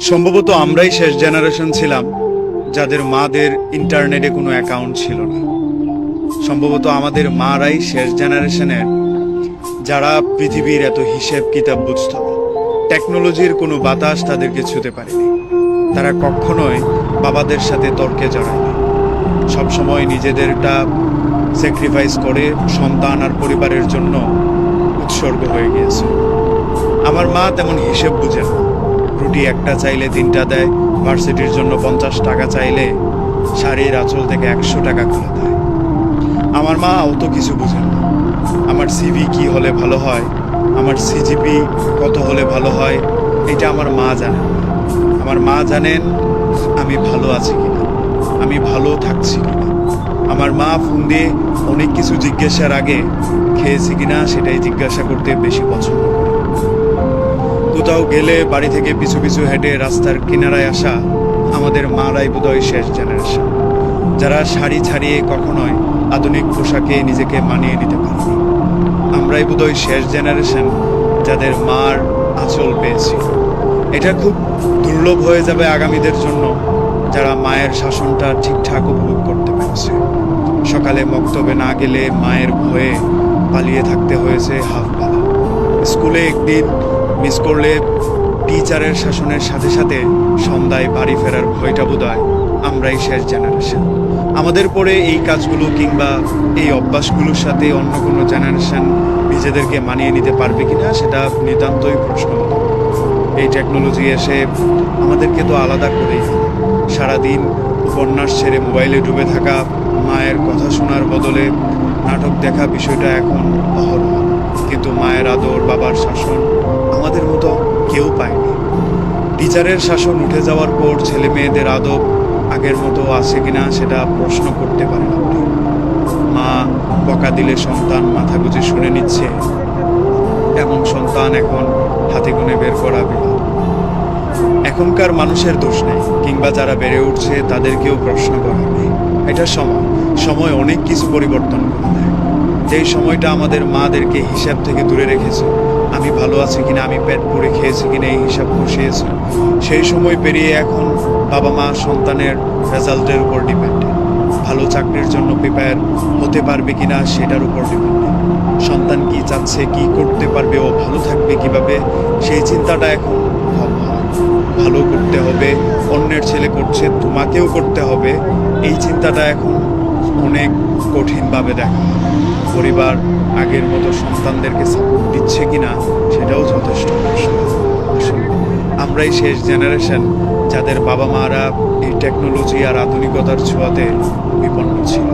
সম্ভবত আমরাই শেষ জেনারেশন ছিলাম, যাদের মাদের ইন্টারনেটে কোনো অ্যাকাউন্ট ছিল না। সম্ভবত আমাদের মারাই শেষ জেনারেশনের, যারা পৃথিবীর এত হিসেব কিতাব বুঝত টেকনোলজির কোনো বাতাস তাদেরকে ছুতে পারেনি। তারা কখনোই বাবাদের সাথে তর্কে জড়ায়নি। সবসময় নিজেদেরটা স্যাক্রিফাইস করে সন্তান আর পরিবারের জন্য উৎসর্গ হয়ে গিয়েছে। আমার মা তেমন হিসেব বুঝে না। রুটি একটা চাইলে তিনটা দেয় ভার্সিটির জন্য পঞ্চাশ টাকা চাইলে শাড়ির আঁচল থেকে একশো টাকা খুলে দেয়। আমার মা অত কিছু বুঝে না। আমার সিভি কি হলে ভালো হয়, আমার সিজিপি কত হলে ভালো হয়, এটা আমার মা জানেন আমার মা জানেন আমি ভালো আছি কিনা, আমি ভালো থাকছি কিনা। আমার মা ফোন দিয়ে অনেক কিছু জিজ্ঞাসার আগে খেয়েছি কিনা সেটাই জিজ্ঞাসা করতে বেশি পছন্দ করে। কোথাও গেলে বাড়ি থেকে পিছু পিছু হেঁটে রাস্তার কিনারায় আসা আমাদের মারাই বোধহয় শেষ জেনারেশন যারা শাড়ি ছাড়িয়ে কখনোই আধুনিক পোশাকে নিজেকে মানিয়ে নিতে পারেনি আমরাই বোধহয় শেষ জেনারেশন যাদের মার আঁচল পেয়েছি। এটা খুব দুর্লভ হয়ে যাবে আগামীদের জন্য যারা মায়ের শাসনটা ঠিকঠাক উপভোগ করতে পেরেছে। সকালে মক্তবে না গেলে মায়ের ভয়ে পালিয়ে থাকতে হয়েছে হাফ বেলা স্কুলে একদিন মিস করলে টিচারের শাসনের সাথে সাথে সন্ধ্যায় বাড়ি ফেরার ভয়টা বোধ হয় আমরাই শেষ জেনারেশন আমাদের পরে এই কাজগুলো কিংবা এই অভ্যাসগুলোর সাথে অন্য কোনো জেনারেশন নিজেদেরকে মানিয়ে নিতে পারবে কিনা সেটা নিতান্তই প্রশ্ন এই টেকনোলজি এসে আমাদেরকে তো আলাদা দিল। সারাদিন উপন্যাস ছেড়ে মোবাইলে ডুবে থাকা, মায়ের কথা শোনার বদলে নাটক দেখা বিষয়টা এখন অহরহ। কিন্তু মায়ের আদর, বাবার শাসন কেউ পায়নি। টিচারের শাসন উঠে যাওয়ার পর ছেলে মেয়েদের আদব আগের মতো আছে কিনা সেটা প্রশ্ন করতে পারেন আপনি। মা বকা দিলে সন্তান মাথা গুজে শুনে নিচ্ছে। এমন সন্তান এখন হাতে গুনে বের করা বিরল। এখনকার মানুষের দোষ নেই, কিংবা যারা বেড়ে উঠছে তাদেরকেও প্রশ্ন করা নেই। এটা সময় সময় অনেক কিছু পরিবর্তন করে দেয়। যেই সময়টা আমাদের মাদেরকে হিসাব থেকে দূরে রেখেছে আমি ভালো আছি কিনা, আমি পেট পুড়ে খেয়েছি কিনা, এই হিসাব বসিয়েছে। সেই সময় পেরিয়ে এখন বাবা মা সন্তানের রেজাল্টের উপর ডিপেন্ডেন্ট ভালো চাকরির জন্য প্রিপেয়ার হতে পারবে কিনা, সেটার উপর ডিপেন্ডেন্ট সন্তান কি চাচ্ছে, কি করতে পারবে, ও ভালো থাকবে কীভাবে, সেই চিন্তাটা এখন কম হয় ভালো করতে হবে, অন্যের ছেলে করছে, তোমাকেও করতে হবে, এই চিন্তাটা এখন অনেক কঠিনভাবে দেখা। পরিবার আগের মতো সন্তানদেরকে সাপোর্ট দিচ্ছে কিনা সেটাও যথেষ্ট। আমরাই শেষ জেনারেশন যাদের বাবা মারা এই টেকনোলজি আর আধুনিকতার ছোঁয়াতে বিপন্ন ছিল